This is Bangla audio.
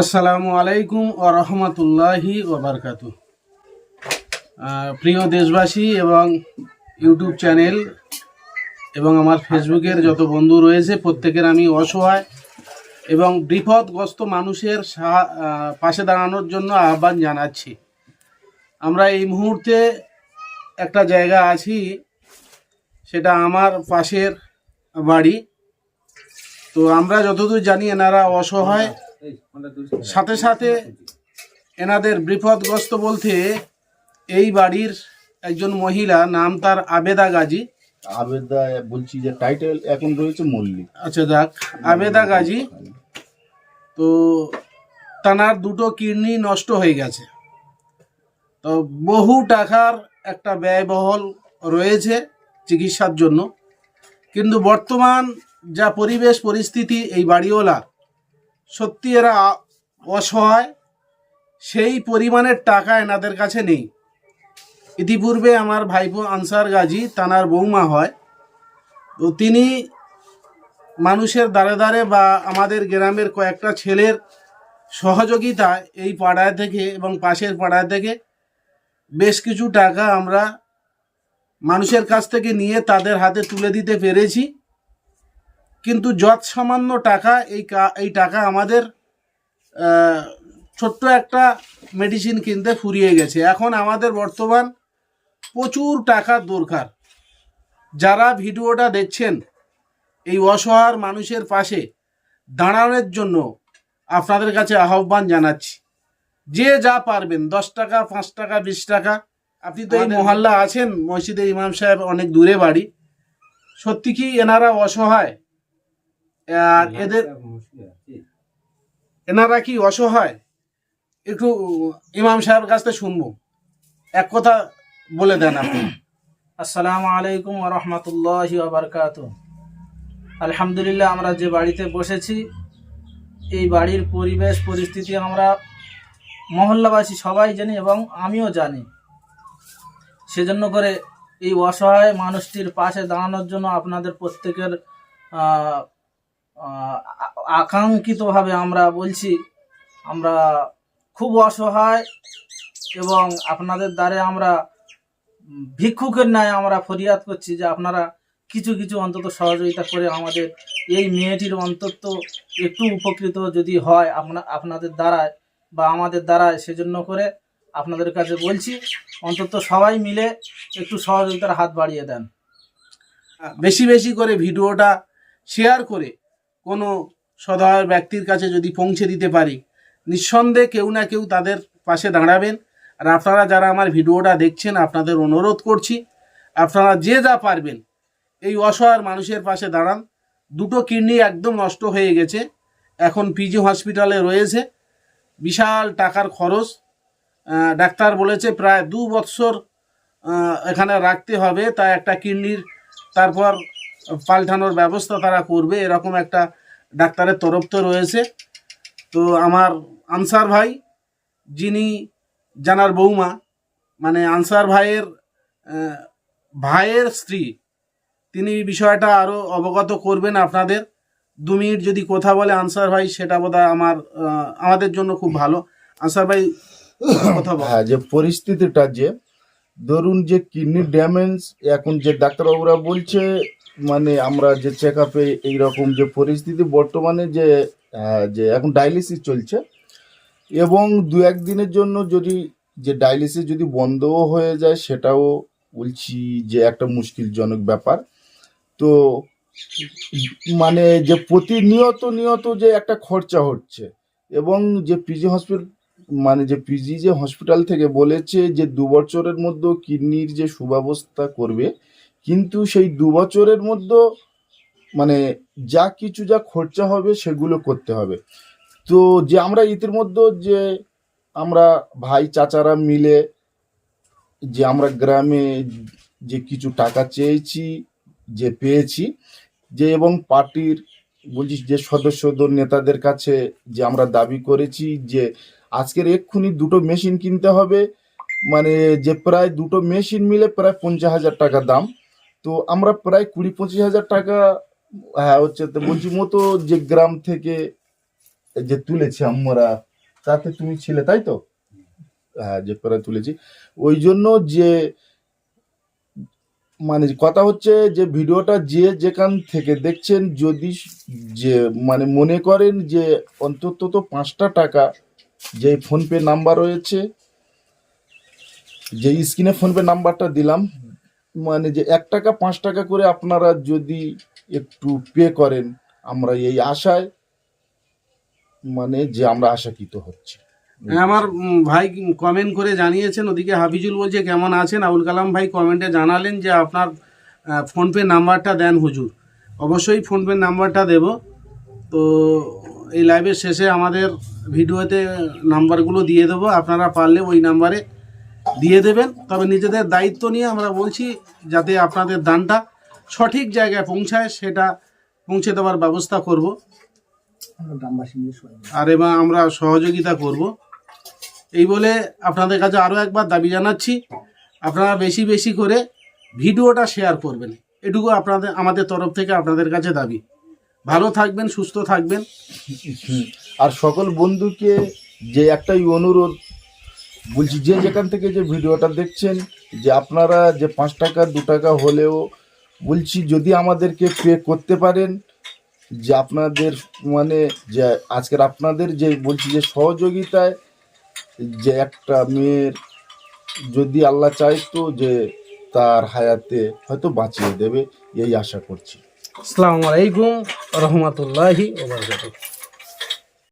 আসসালামু আলাইকুম ও রহমতুল্লাহি ওবরকাতু প্রিয় দেশবাসী এবং ইউটিউব চ্যানেল এবং আমার ফেসবুকের যত বন্ধু রয়েছে, প্রত্যেকের আমি অসহায় এবং বিপদগ্রস্ত মানুষের পাশে দাঁড়ানোর জন্য আহ্বান জানাচ্ছি। আমরা এই মুহূর্তে একটা জায়গা আছি, সেটা আমার পাশের বাড়ি। তো আমরা যতদূর জানি, এনারা অসহায় সাথে সাথে এনাদের বিপদগ্রস্ত বলতে এই বাড়ির একজন মহিলা নাম তার আবেদা গাজী। আবেদা বলছি যে টাইটেল এখন রয়েছে মল্লিক। আচ্ছা যাক আবেদা গাজী। তো তানার দুটো কিডনি নষ্ট হয়ে গেছে। তো বহু টাকার একটা ব্যয়বহল রয়েছে চিকিৎসার জন্য। কিন্তু বর্তমান যা পরিবেশ পরিস্থিতি এই বাড়িওয়ালা সত্যি এরা অসহায়, সেই পরিমাণের টাকা এনাদের কাছে নেই। ইতিপূর্বে আমার ভাইপো আনসার গাজী তানার বৌমা হয়, তো তিনি মানুষের দ্বারে দ্বারে বা আমাদের গ্রামের কয়েকটা ছেলের সহযোগিতায় এই পাড়ায় থেকে এবং পাশের পাড়ায় থেকে বেশ কিছু টাকা আমরা মানুষের কাছ থেকে নিয়ে তাদের হাতে তুলে দিতে পেরেছি। কিন্তু যৎ সামান্য টাকা এই কা- এই টাকা আমাদের ছোট্ট একটা মেডিসিন কিনতে ফুরিয়ে গেছে। এখন আমাদের বর্তমান প্রচুর টাকার দরকার। যারা ভিডিওটা দেখছেন এই অসহায় মানুষের পাশে দাঁড়ানোর জন্য আপনাদের কাছে আহ্বান জানাচ্ছি। যে যা পারবেন দশ টাকা পাঁচ টাকা বিশ টাকা আপনি তো এই মহল্লা আছেন মসজিদে ইমাম সাহেব অনেক দূরে বাড়ি। সত্যি কি এনারা অসহায়? আর এদের এনারা কি অসহায়? একটু ইমাম সাহেবের কাছ থেকে শুনব। এক কথা বলে দেন আপনি। আসসালামু আলাইকুম রহমতুল্লাহ বারকাত আলহামদুলিল্লাহ, আমরা যে বাড়িতে বসেছি, এই বাড়ির পরিবেশ, পরিস্থিতি আমরা মহল্লাবাসী সবাই জানি এবং আমিও জানি। সেজন্য করে এই অসহায় মানুষটির পাশে দাঁড়ানোর জন্য আপনাদের প্রত্যেকের আকাঙ্ক্ষিতভাবে আমরা বলছি, আমরা খুব অসহায় এবং আপনাদের দ্বারে আমরা ভিক্ষুকের ন্যায় আমরা ফরিয়াদ করছি যে আপনারা কিছু কিছু অন্তত সহযোগিতা করে আমাদের এই মেয়েটির অন্তত একটু উপকৃত যদি হয় আপনা, আপনাদের দ্বারায় বা আমাদের দ্বারায় সেজন্য করে আপনাদের কাছে বলছি, অন্তত সবাই মিলে একটু সহযোগিতার হাত বাড়িয়ে দেন। বেশি বেশি করে ভিডিওটা শেয়ার করে কোনো সদয় ব্যক্তির কাছে যদি পৌঁছে দিতে পারি, নিঃসন্দেহে কেউ না কেউ তাদের পাশে দাঁড়াবেন। আর আপনারা যারা আমার ভিডিওটা দেখছেন, আপনাদের অনুরোধ করছি, আপনারা যে যা পারবেন, এই অসহায় মানুষের পাশে দাঁড়ান। দুটো কিডনি একদম নষ্ট হয়ে গেছে, এখন পিজি হসপিটালে রয়েছে। বিশাল টাকার খরচ। ডাক্তার বলেছে প্রায় দু বৎসর এখানে রাখতে হবে তাই একটা কিডনির, তারপর পাল্টানোর ব্যবস্থা তারা করবে, এরকম একটা ডাক্তারের তরফ তো রয়েছে। তো আমার আনসার ভাই, যিনি জানার বৌমা মানে আনসার ভাইয়ের ভাইয়ের স্ত্রী, তিনি বিষয়টা আরও অবগত করবেন আপনাদের। দু মিনিট যদি কথা বলে আনসার ভাই, সেটা বোধহয় আমার আমাদের জন্য খুব ভালো। আনসার ভাই, কথা হ্যাঁ যে পরিস্থিতিটা যে, ধরুন যে কিডনি ড্যামেজ, এখন যে ডাক্তারবাবুরা বলছে মানে আমরা যে চেক আপে এইরকম যে পরিস্থিতি বর্তমানে যে যে এখন ডায়ালিসিস চলছে এবং দু একদিনের জন্য যদি যে ডায়ালিসিস যদি বন্ধও হয়ে যায় সেটাও বলছি যে একটা মুশকিলজনক ব্যাপার। তো মানে যে প্রতিনিয়ত নিয়ত যে একটা খরচা হচ্ছে এবং যে পিজি হসপিটাল মানে যে পিজি যে হসপিটাল থেকে বলেছে যে দু বছরের মধ্যে কিডনির যে সুব্যবস্থা করবে কিন্তু সেই দু বছরের মধ্যে মানে যা কিছু যা খরচা হবে সেগুলো করতে হবে। তো যে আমরা ইতিমধ্যে যে আমরা ভাই চাচারা মিলে যে আমরা গ্রামে যে কিছু টাকা চেয়েছি, যে পেয়েছি, যে এবং পার্টির বলছি যে সদস্যদের নেতাদের কাছে যে আমরা দাবি করেছি যে আজকের এক্ষুনি দুটো মেশিন কিনতে হবে। মানে যে প্রায় দুটো মেশিন মিলে প্রায় পঞ্চাশ হাজার টাকা দাম। তো আমরা প্রায় কুড়ি পঁচিশ হাজার টাকা হ্যাঁ হচ্ছে বলছি মতো যে গ্রাম থেকে যে তুলেছি আমরা, তাতে তুমি ছিলে, তাই তো? হ্যাঁ যে করে তুলেছি। ওই জন্য যে মানে কথা হচ্ছে যে ভিডিওটা যে যেখান থেকে দেখছেন, যদি যে মানে মনে করেন যে অন্তত তো পাঁচটা টাকা, যে ফোনপে নাম্বার রয়েছে, যে স্ক্রিনে ফোনপে নাম্বারটা দিলাম মানে যে এক টাকা, পাঁচ টাকা করে আপনারা যদি একটু পে করেন, আমরা এই আশায় মানে যে আমরা আশাকৃত হচ্ছে। আমার ভাই কমেন্ট করে জানিয়েছেন, ওদিকে হাফিজুল বলছে, কেমন আছেন? আবুল কালাম ভাই কমেন্টে জানালেন যে আপনার ফোনপে নাম্বারটা দেন হুজুর। অবশ্যই ফোনপে নাম্বারটা দেব। তো এই লাইভের শেষে আমাদের ভিডিওতে নাম্বারগুলো দিয়ে দেবো। আপনারা পারলে ওই নাম্বারে দিয়ে দেবেন। তবে নিজেদের দায়িত্ব নিয়ে আমরা বলছি যাতে আপনাদের দানটা সঠিক জায়গায় পৌঁছায়, সেটা পৌঁছে দেওয়ার ব্যবস্থা করব। আর এবং আমরা সহযোগিতা করব। এই বলে আপনাদের কাছে আরও একবার দাবি জানাচ্ছি, আপনারা বেশি বেশি করে ভিডিওটা শেয়ার করবেন। এটুকু আপনাদের, আমাদের তরফ থেকে আপনাদের কাছে দাবি। ভালো থাকবেন, সুস্থ থাকবেন। আর সকল বন্ধুকে যে একটাই অনুরোধ বলছি, যে যেখান থেকে যে ভিডিওটা দেখছেন, যে আপনারা যে পাঁচ টাকা, দু টাকা হলেও বলছি, যদি আমাদেরকে পে করতে পারেন, যে আপনাদের মানে যে আজকের আপনাদের যে বলছি, যে সহযোগিতায় যে একটা মেয়ের যদি আল্লাহ চাইতো যে তার হায়াতে হয়তো বাঁচিয়ে দেবে, এই আশা করছি। আসসালামু আলাইকুম রহমতুল্লাহি